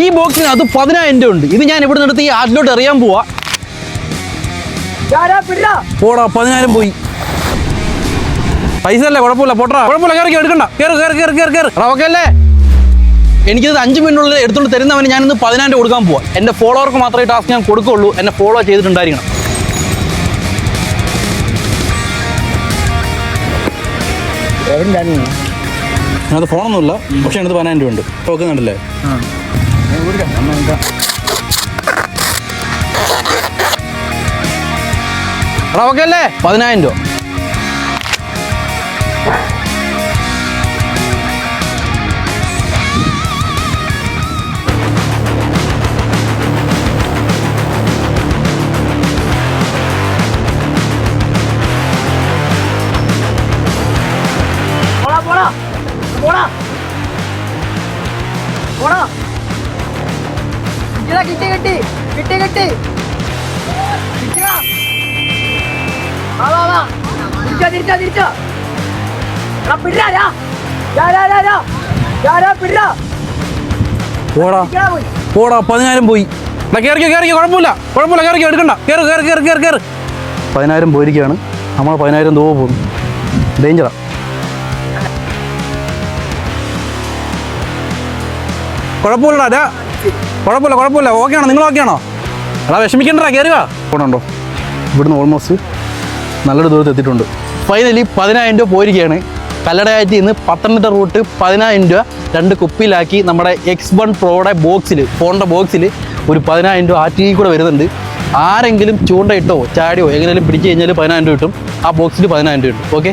ഈ ബോക്സിന് അത് പതിനായിരം രൂപ ഉണ്ട്. ഇത് ഞാൻ ഇവിടെ നിന്ന് ഈ ആറ്റിലോട്ട് എറിയാൻ പോവാ. പോടാ പതിനായിരം പോയി. പൈസ അല്ലേ? കുഴപ്പമില്ല പോട്ടാ കുഴപ്പമില്ല കയറി എടുക്കണ്ട. കയറി കയറി കയറി കയറി കയറി ഓക്കെ അല്ലേ എനിക്കിത് അഞ്ച് മിനിറ്റുള്ളിൽ എടുത്തുകൊണ്ട് തരുന്നവന് ഞാനിന്ന് പതിനായിരം രൂപ കൊടുക്കാൻ പോവാം. എന്റെ ഫോളോവർക്ക് മാത്രമേ ടാസ്ക് ഞാൻ കൊടുക്കുള്ളൂ എന്നെ ഫോളോ ചെയ്തിട്ടുണ്ടായിരിക്കണം. ഫോണൊന്നുമില്ല പക്ഷെ എനിക്ക് പതിനായിരം രൂപ ഉണ്ട്. നോക്കുന്നുണ്ടല്ലേ എടാ ഓക്കെ അല്ലേ പതിനായിരം രൂപ. എടാ കിട്ടി കിട്ടി. കിട്ടി കിട്ടി. പോടാ. പോടാ പതിനായിരം പോയി. കേറി കയറിക്കോ കയറിക്കോ കുഴപ്പമില്ല കുഴപ്പമില്ല കയറിക്കോ എടുക്കണ്ട. കയറി കയറി കയറി കയറി കയറി പതിനായിരം പോയിരിക്കുകയാണ്. നമ്മൾ പതിനായിരം തൂവ പോകും. ഡേഞ്ചറാ. കുഴപ്പമില്ലടാ കുഴപ്പമില്ല കുഴപ്പമില്ല. ഓക്കെ ആണോ? നിങ്ങൾ ഓക്കെ ആണോ? എടാ വിഷമിക്കണ്ടടാ കയറി വാ ഇവിടുന്ന് ഓൾമോസ്റ്റ് നല്ലൊരു ദൂരത്ത് എത്തിയിട്ടുണ്ട്. ഫൈനലി പതിനായിരം രൂപ പോയിരിക്കുകയാണ്. കല്ലടയാറ്റി ഇന്ന് പത്തനംതിട്ട റൂട്ട് പതിനായിരം രൂപ രണ്ട് കുപ്പിയിലാക്കി നമ്മുടെ എക്സ് വൺ പ്രോയുടെ ബോക്സിൽ ഫോണിന്റെ ബോക്സിൽ ഒരു പതിനായിരം രൂപ ആ ടി കൂടെ വരുന്നുണ്ട്. ആരെങ്കിലും ചൂണ്ടയിട്ടോ ചാടിയോ എങ്ങനെയും പിടിച്ചു കഴിഞ്ഞാൽ പതിനായിരം രൂപ കിട്ടും. ആ ബോക്സിൽ പതിനായിരം രൂപ കിട്ടും. ഓക്കെ